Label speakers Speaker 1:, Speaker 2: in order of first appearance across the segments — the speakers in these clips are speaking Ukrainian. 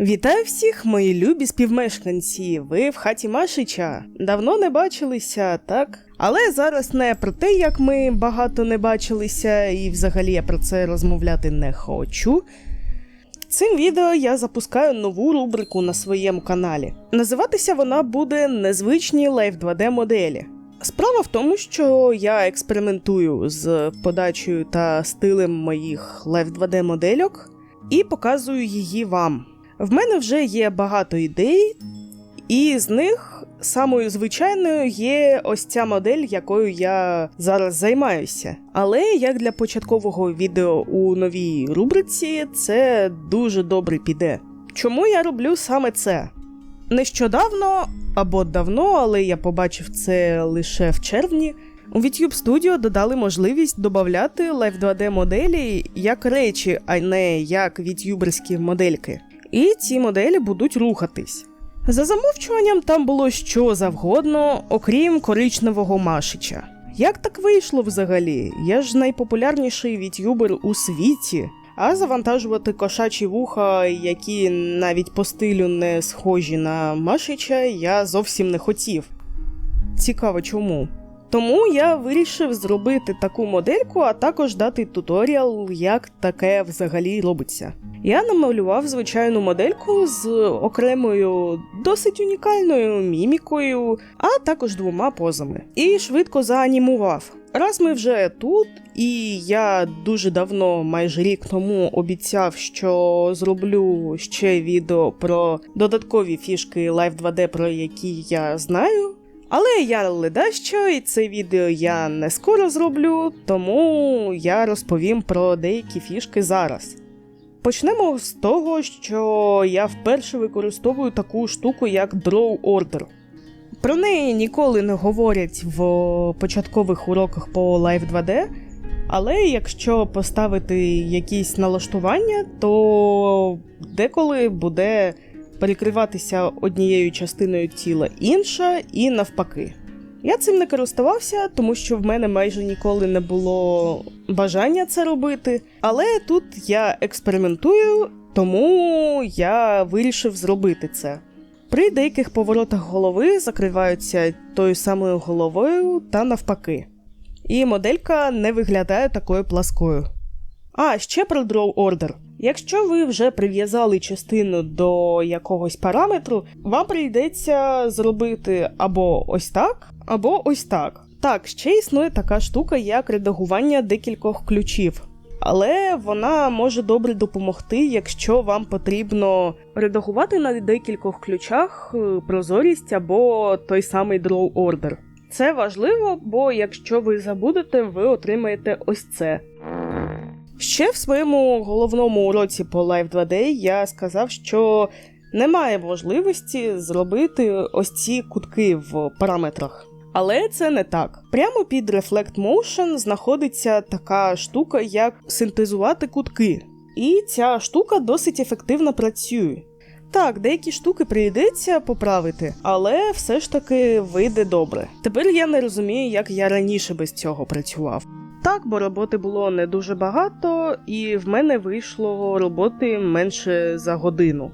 Speaker 1: Вітаю всіх, мої любі співмешканці. Ви в хаті Машича. Давно не бачилися, так? Але зараз не про те, як ми багато не бачилися, і взагалі я про це розмовляти не хочу. Цим відео я запускаю нову рубрику на своєму каналі. Називатися вона буде Незвичні Live 2D моделі. Справа в тому, що я експериментую з подачею та стилем моїх Live 2D модельок і показую її вам. В мене вже є багато ідей, і з них самою звичайною є ось ця модель, якою я зараз займаюся. Але як для початкового відео у новій рубриці, це дуже добре піде. Чому я роблю саме це? Нещодавно або давно, але я побачив це лише в червні. У VTube Studio додали можливість додати Live 2D моделі як речі, а не як вітюберські модельки. І ці моделі будуть рухатись. За замовчуванням там було що завгодно, окрім коричневого Машича. Як так вийшло взагалі? Я ж найпопулярніший вітюбер у світі, а завантажувати кошачі вуха, які навіть по стилю не схожі на Машича, я зовсім не хотів. Цікаво чому. Тому я вирішив зробити таку модельку, а також дати туторіал, як таке взагалі робиться. Я намалював звичайну модельку з окремою досить унікальною мімікою, а також двома позами. І швидко заанімував. Раз ми вже тут, і я дуже давно, майже рік тому, обіцяв, що зроблю ще відео про додаткові фішки Live 2D, про які я знаю. Але я ледащо, і це відео я не скоро зроблю, тому я розповім про деякі фішки зараз. Почнемо з того, що я вперше використовую таку штуку, як Draw Order. Про неї ніколи не говорять в початкових уроках по Live 2D, але якщо поставити якісь налаштування, то деколи буде перекриватися однією частиною тіла інша і навпаки. Я цим не користувався, тому що в мене майже ніколи не було бажання це робити. Але тут я експериментую, тому я вирішив зробити це. При деяких поворотах голови закриваються тою самою головою та навпаки. І моделька не виглядає такою пласкою. А, ще про Draw Order. Якщо ви вже прив'язали частину до якогось параметру, вам прийдеться зробити або ось так, або ось так. Так, ще існує така штука, як редагування декількох ключів. Але вона може добре допомогти, якщо вам потрібно редагувати на декількох ключах е, прозорість або той самий draw order. Це важливо, бо якщо ви забудете, ви отримаєте ось це. Ще в своєму головному уроці по Live 2D я сказав, що немає можливості зробити ось ці кутки в параметрах. Але це не так. Прямо під Reflect Motion знаходиться така штука, як синтезувати кутки. І ця штука досить ефективно працює. Так, деякі штуки прийдеться поправити, але все ж таки вийде добре. Тепер я не розумію, як я раніше без цього працював. Так, бо роботи було не дуже багато, і в мене вийшло роботи менше за годину.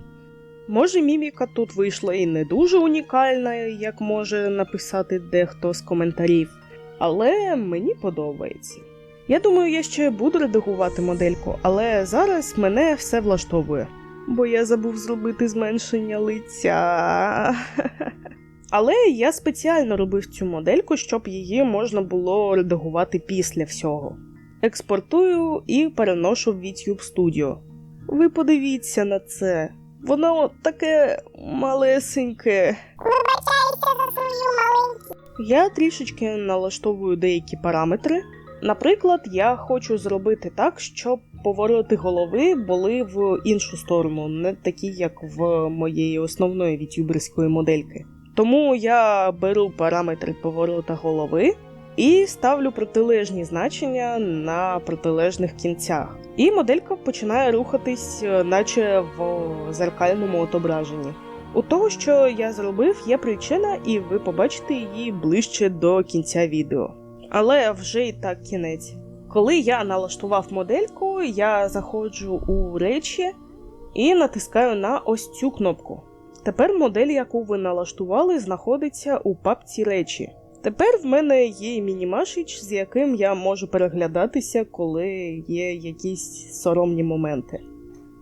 Speaker 1: Може, міміка тут вийшла і не дуже унікальна, як може написати дехто з коментарів, але мені подобається. Я думаю, я ще буду редагувати модельку, але зараз мене все влаштовує, бо я забув зробити зменшення лиця. Але я спеціально робив цю модельку, щоб її можна було редагувати після всього. Експортую і переношу в VTube Studio. Ви подивіться на це. Воно таке малесеньке.
Speaker 2: Вибачайся за свою маленьку.
Speaker 1: Я трішечки налаштовую деякі параметри. Наприклад, я хочу зробити так, щоб повороти голови були в іншу сторону, не такі, як в моєї основної вітюберської модельки. Тому я беру параметри поворота голови і ставлю протилежні значення на протилежних кінцях. І моделька починає рухатись, е, наче в зеркальному отображенні. У того, що я зробив, є причина, і ви побачите її ближче до кінця відео. Але вже і так кінець. Коли я налаштував модельку, я заходжу у речі і натискаю на ось цю кнопку. Тепер модель, яку ви налаштували, знаходиться у папці речі. Тепер в мене є мінімашич, з яким я можу переглядатися, коли є якісь соромні моменти.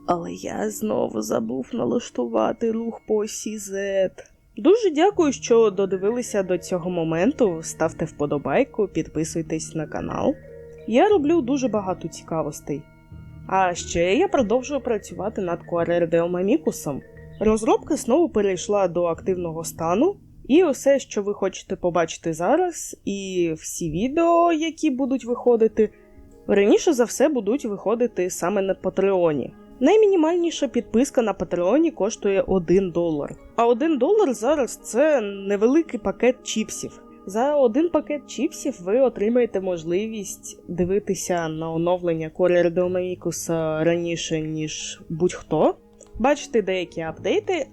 Speaker 1: Але я знову забув налаштувати рух по осі Z. Дуже дякую, що додивилися до цього моменту. Ставте вподобайку, підписуйтесь на канал. Я роблю дуже багато цікавостей. А ще я продовжую працювати над Quarer Розробка знову перейшла до активного стану, і усе, що ви хочете побачити зараз, і всі відео, які будуть виходити, раніше за все будуть виходити саме на Патреоні. Наймінімальніша підписка на Патреоні коштує 1 долар. А 1 долар зараз це невеликий пакет чіпсів. За один пакет чіпсів ви отримаєте можливість дивитися на оновлення Courier de раніше, ніж будь-хто, бачити деякі апдейти,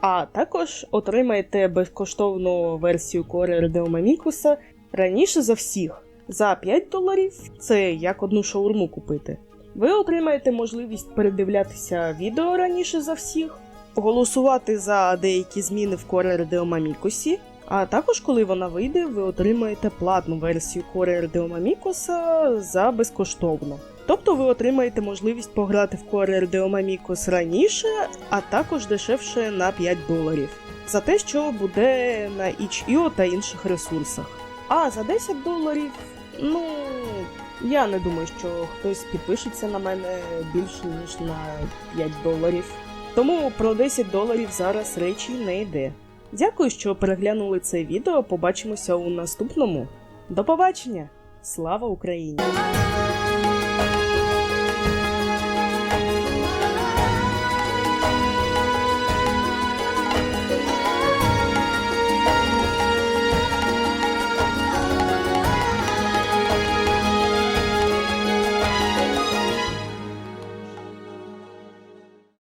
Speaker 1: а також отримаєте безкоштовну версію Core de Omicus раніше за всіх. За 5 доларів це як одну шаурму купити. Ви отримаєте можливість передивлятися відео раніше за всіх, голосувати за деякі зміни в Core de Omicus, а також, коли вона вийде, ви отримаєте платну версію Courier de Omicus за безкоштовно. Тобто ви отримаєте можливість пограти в Courier de Omicus раніше, а також дешевше на 5 доларів. За те, що буде на itch.io та інших ресурсах. А за 10 доларів, ну я не думаю, що хтось підпишеться на мене більше ніж на 5 доларів. Тому про 10 доларів зараз речі не йде. Дякую, що переглянули це відео. Побачимося у наступному. До побачення! Слава Україні!